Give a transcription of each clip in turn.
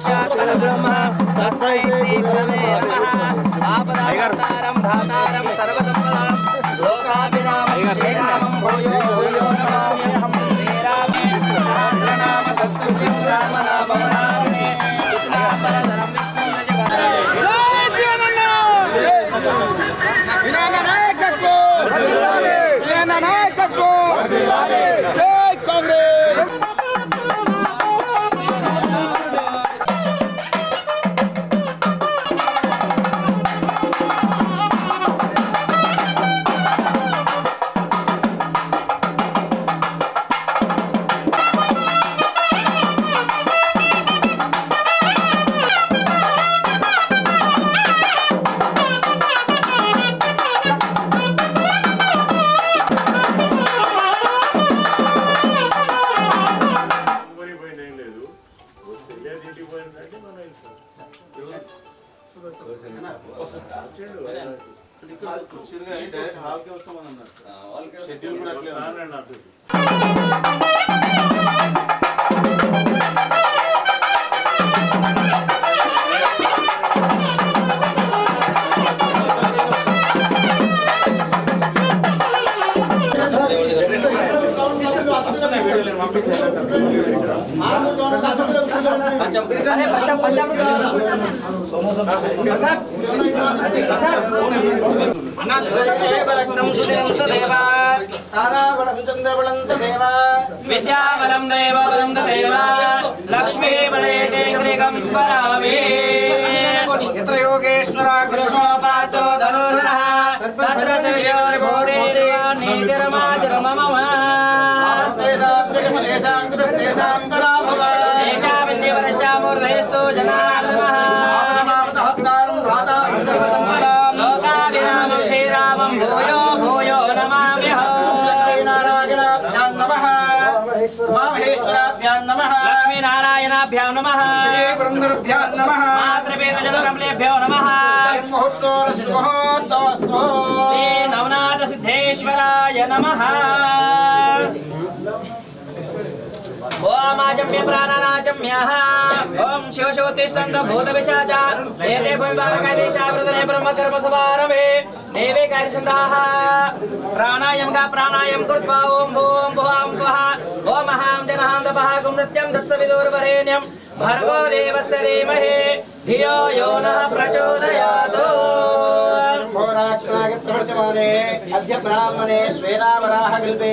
సాక్షాత్ బ్రహ్మ తస్మై శ్రీ గురవే నమః. ఆపదాతారం ధాతారం సర్వసంపదాం లోకాభిరామం శ్రీరామం భూయో భూయో నమామ్యహం. శ్రీరామే సహస్రనామ తత్తుల్యం రామనామం వరాననే శుక్లాంబరధరం విష్ణుం వినాయక విద్యాబలం దేవబలం దేవ లక్ష్మీ బలే దేహం స్మరామి యత్ర యోగేశ్వర కృష్ణోపాత్రో ధనుర్ధరః తత్ర శ్రేయోర్భూతే నీతిరమాజర మమ దేశామిందివరశ్యామూర్ధయస్తు లక్ష్మీనారాయణాభ్యాం నమః. మాతృపేతజనకమలేభ్యో నమః. శ్రీ నవనాథ సిద్ధేశ్వరాయ నమః. ఓమాచమ్య ప్రాణనాచమ్యః ఓం శివశోతిష్టంత భూతపిశాచ ఏతే భూమిభాగకైదేశావృతనే బ్రహ్మకర్మ సమారభే దేవే కార్యచందాః ప్రాణాయామగా ప్రాణాయామం కృత్వా ఓం భూం భువాం స్వః ఓం మహాం జనహాం తపః గుం సత్యం తత్సవిదుర్వరేణ్యం భర్గో దేవస్య ధీమహి ధియో యో నః ప్రచోదయాత్ అద్య బ్రాహ్మణే శ్వేతావరాహ కల్పే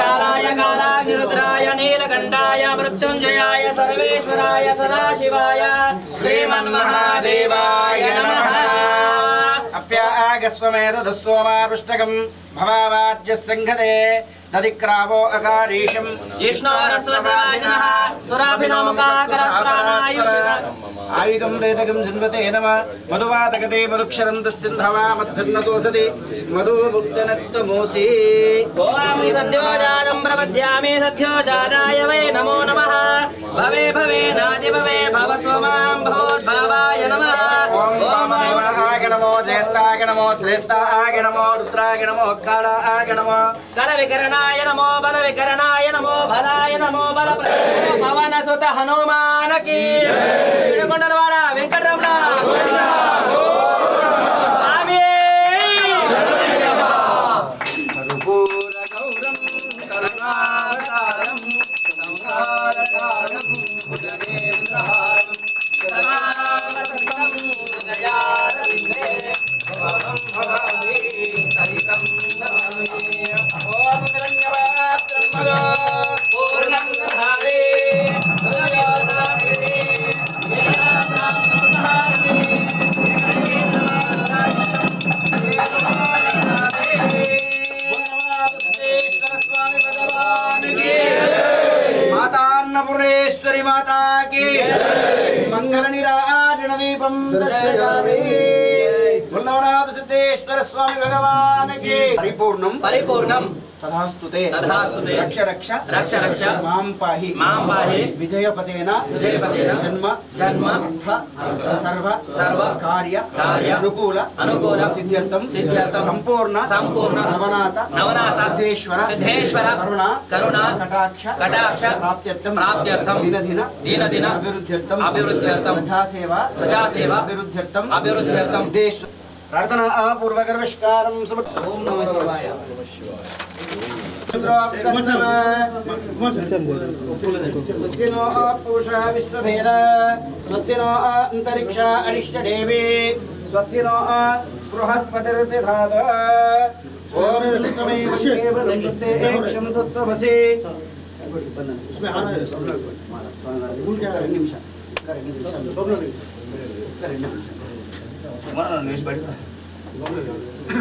భగవాన్ విశ్వేశ్వరాయ నీలకంఠాయ మృత్యుంజయాయ సర్వేశ్వరాయ సదాశివాయ. శ్రీమన్మహాదేవాయ నమః. అప్యాగస్వమేతదస్సోమాపుష్టకం భవావాజ్య సంఘతే దదిక్రావో అకారీషం జిష్ణోరస్వసవాజనః సురాభినోముఖాకరప్రాణాయుషః ఆయుగం వేదగం జన్మతే నమ మధువాతకతే మధుక్షరం దుస్సింధవా మద్ధన్నతోసతి మధుముక్తనక్తమోసి సద్యోజాతం ప్రపద్యామి సద్యోజాదాయ వై నమో నమః భవే భవే నాది భవే భవ స్వమాం భవోద్భావాయ నమః ఓం ఆయ నమో జ్యేష్ఠాయ నమో శ్రేష్ఠాయ నమో రుద్రాయ నమో కాళాయ నమో కర వికరణాయ నమో బల వికరణాయ నమో బలాయ నమో బల పవన సుత హనుమానకి కొండలవాడ వెంకటరమణ స్వామి భగవానికి. పరిపూర్ణం. పరిపూర్ణం. తథాస్తుతే. తథాస్తుతే. రక్ష రక్ష. రక్ష రక్ష. మాం పాహి. మాం పాహి. విజయపతేన. విజయపతేన. జన్మ. జన్మ. అర్థ. సర్వ. సర్వ. కార్య. కార్య. అనుకూల. అనుకూల. సిద్ధ్యర్థం. సిద్ధ్యర్థం. సంపూర్ణ. సంపూర్ణ. నవనాథ. నవనాథ. సిద్ధేశ్వర. సిద్ధేశ్వర. కరుణ. కరుణ. కటాక్ష. కటాక్ష. ప్రాప్త్యర్థం. ప్రాప్త్యర్థం. దినదిన. దీనదిన. అభివృద్ధ్యర్థం. అభివృద్ధ్యర్థం. ప్రజాసేవ. ప్రజాసేవ. అభివృద్ధ్యర్థం. అభివృద్ధ్యర్థం. సిద్ధేశ్వర प्रार्थना अपूर्वगर्विष्कारं स्वस्ति नो आपुष विश्वभेद स्वस्ति नो अन्तरिक्ष अरिष्टदेवी स्वस्ति नो बृहस्पतिर्दधात ॐ त्वमेव केवलमुक्ते एकशं तत्त्वमसि उसमें हाथ है भूल क्या है निमिषा। करें निमिषा। करें निमिषा।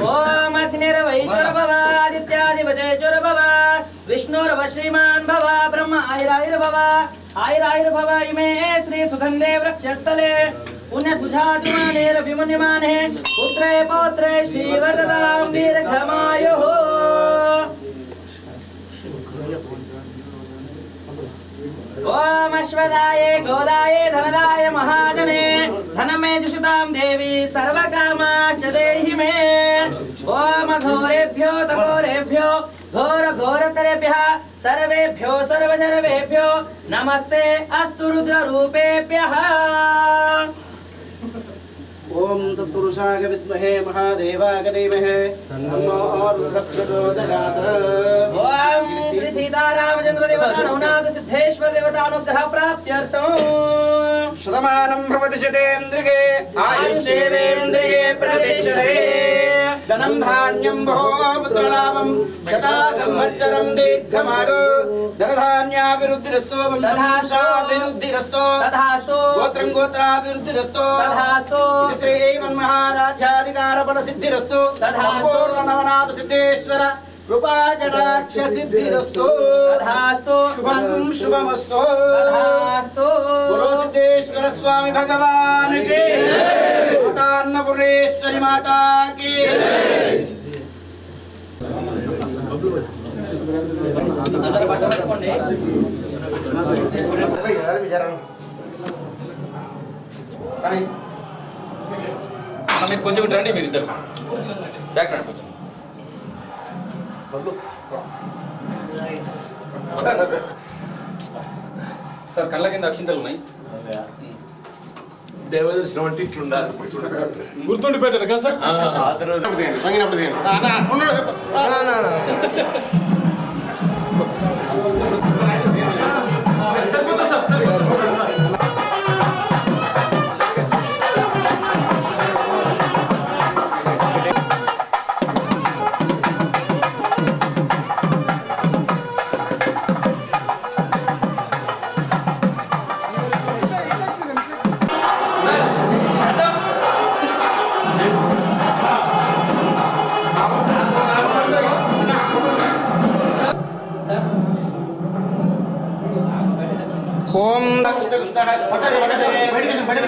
आदि अग्निर्वै चोर्भव आदित्यादिपते चोर्भव विष्णुर्व श्रीमान् भव ब्रह्म आयुरायुर्भव आयुरायुर्भव इमे श्री सुगन्धे वृक्षस्थले पुण्य सुजातिमानेरभिमुन्यमाने पुत्रे पौत्रे श्रीवर्धतां दीर्घमायुः। ओम अश्वदाये गोदाये, धनदाय महादने धनमे जुषुतां देवी सर्वकामाश्च देहि मे। ओम घोरेभ्यो तघोरेभ्यो घोर घोरतरेभ्यः सर्वेभ्यो सर्व सर्वेभ्यो नमस्ते अस्तु रुद्ररूपेभ्यः। ఓం తత్పురుషాయ విద్మహే మహాదేవాయ ధీమహి తన్నో రుద్రప్రచోదయాత్ ఓం శ్రీ సీతారామచంద్ర దేవతా సిద్ధేశ్వర దేవతానుగ్రహ ప్రాప్త్యర్థం శతమానం భవతి శతేంద్రిగే ఆయుష్యేవేంద్రిగే ప్రతిష్టతే ధనం ధాన్యం బహోపుత్రలాభం శతా సంవత్సరం దీర్ఘమాగో. ధనధాన్యాభివృద్ధిరస్తో వంశాభివృద్ధిరస్తో తథాస్తు. గోత్రం గోత్రాభివృద్ధిరస్తో. తథాస్తు. ఇది శ్రీమన్మహారాజ్యాధికార బల సిద్ధిరస్తు. సంపూర్ణ నవనాథ సిద్ధేశ్వర కృపాకటాక్ష సిద్ధిరస్తు శుభం శుభమస్తు. స్వామి భగవాన్కి మాతాన్నపూర్ణేశ్వరి మాతా కి అందరూ పట్టు పట్టుకోండి అన్న, మీరు కొంచెం రండి మీరు ఇద్దరు బ్యాక్ రండి కొంచెం. సార్ కళ్ళ కింద అక్షింతలు ఉన్నాయి. దేవదర్శనం అంటే ఇట్లుండాలి. గుర్తుండిపోయారు కదా సార్? సరిపోతుంది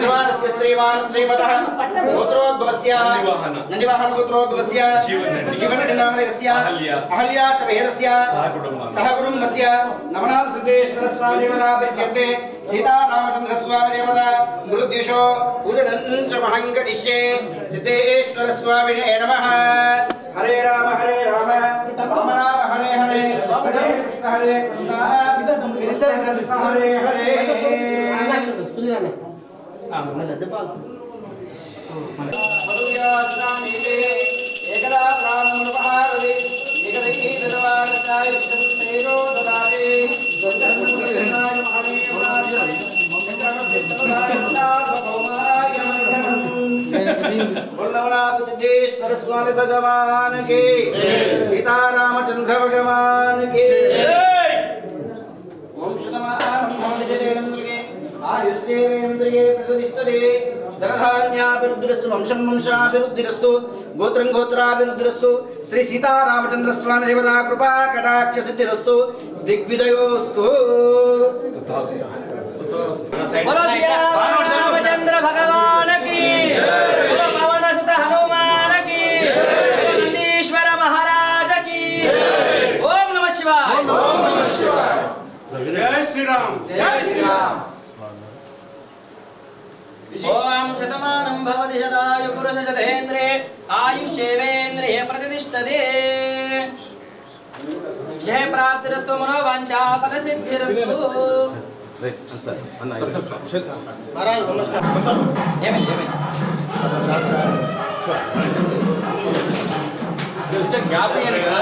विद्वानस्य श्रीमान् श्रीमतः गोत्रोद्भवस्य नन्दिवाहन। गोत्रोद्भवस्य जीवनडिनामनस्य अहल्या। सभेदस्य सह कुटुम्बस्य नमनां सिद्धेश्वरस्वामिदेवता विद्यन्ते सीतारामचन्द्रस्वामिदेवता मृद्युषो पूजनं च महङ्करिष्ये सिद्धेश्वरस्वामिने नमः। हरे राम हरे राम। राम राम हरे हरे। हरे कृष्ण हरे कृष्ण। कृष्ण कृष्ण हरे हरे। హరే హరే స్వామి భగవాన్కి సీతారామచంద్ర భగవాన్కి ವಂಶೇಂದ್ರಿಯೇ ಪ್ರಚೋದಿಸ್ತದೆ ಧನಧಾನ್ಯಾಭಿವೃದ್ಧಿರಸ್ತು ವಂಶಂ ವಂಶಾಭಿವೃದ್ಧಿರಸ್ತು గోత్రం గోత్రాభివృద్ధిరస్సు శ్రీ సీతారామచంద్ర స్వామి దేవతా కృపా కటాక్ష సిద్ధిరస్సు దిగ్విజయోస్తు. రామచంద్ర భగవానకి పవన సుత హనుమానకి నందీశ్వర మహారాజకి. ఓం నమ శివాయ. జై శ్రీరామ్. జై శ్రీరామ్. ఓం శతమానం భవతి శతాయు పురుష శతేంద్రే ఆయుష్యేవేంద్రియ ప్రతిష్టతే. విజయ ప్రాప్తిరస్తు మనోవాంఛా ఫల సిద్ధిరస్తు గ్యాప్ కదా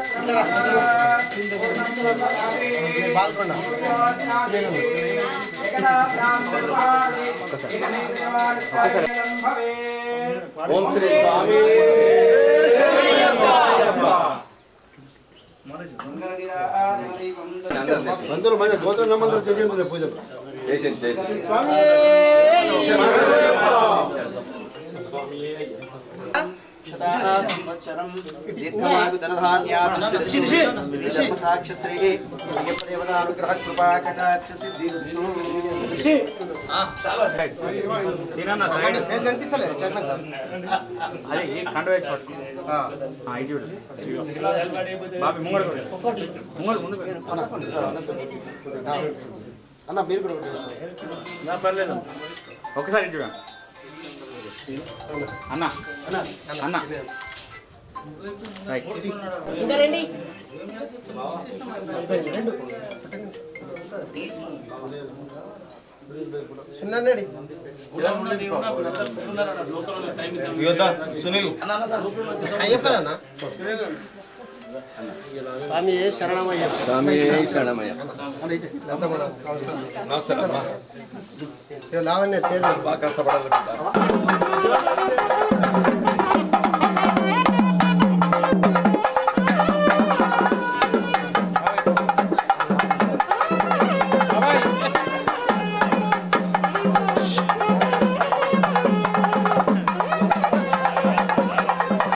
ఆయన. ఓం శ్రీ స్వామి అందరూ మంచి గోత్రం నమ్మకం చేసి పూజ స్వామి సంవత్సరం దీర్ఘమాయు ధనధాన్యాభివృద్ధి సాక్షశ్రీ దేవతానుగ్రహ కృపా కటాక్ష సిద్ధిరస్తు అన్న మీరు కూడా పర్లేదు ఒకసారి చూడండి అన్న. అన్న చిన్నడి సునీల్ అయ్యప్పనా స్వామి శరణమయ్యప్ప స్వామి శరణమయ్య. నమస్తే లావణ్య బాగా కష్టపడాలి